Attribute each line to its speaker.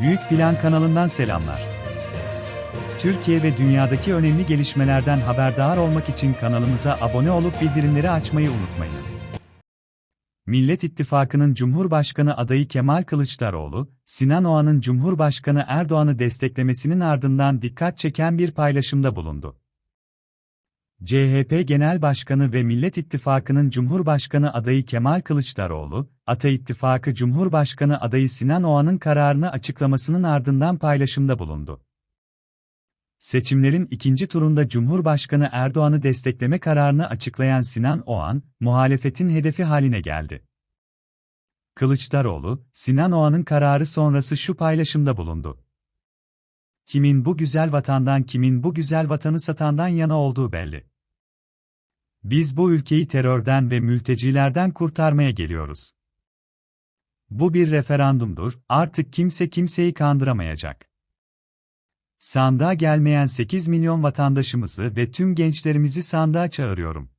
Speaker 1: Büyük Plan kanalından selamlar. Türkiye ve dünyadaki önemli gelişmelerden haberdar olmak için kanalımıza abone olup bildirimleri açmayı unutmayınız. Millet İttifakı'nın Cumhurbaşkanı adayı Kemal Kılıçdaroğlu, Sinan Oğan'ın Cumhurbaşkanı Erdoğan'ı desteklemesinin ardından dikkat çeken bir paylaşımda bulundu. CHP Genel Başkanı ve Millet İttifakı'nın Cumhurbaşkanı adayı Kemal Kılıçdaroğlu, Ata İttifakı Cumhurbaşkanı adayı Sinan Oğan'ın kararını açıklamasının ardından paylaşımda bulundu. Seçimlerin ikinci turunda Cumhurbaşkanı Erdoğan'ı destekleme kararını açıklayan Sinan Oğan, muhalefetin hedefi haline geldi. Kılıçdaroğlu, Sinan Oğan'ın kararı sonrası şu paylaşımda bulundu. Kimin bu güzel vatandan kimin bu güzel vatanı satandan yana olduğu belli. Biz bu ülkeyi terörden ve mültecilerden kurtarmaya geliyoruz. Bu bir referandumdur, artık kimse kimseyi kandıramayacak. Sandığa gelmeyen 8 milyon vatandaşımızı ve tüm gençlerimizi sandığa çağırıyorum.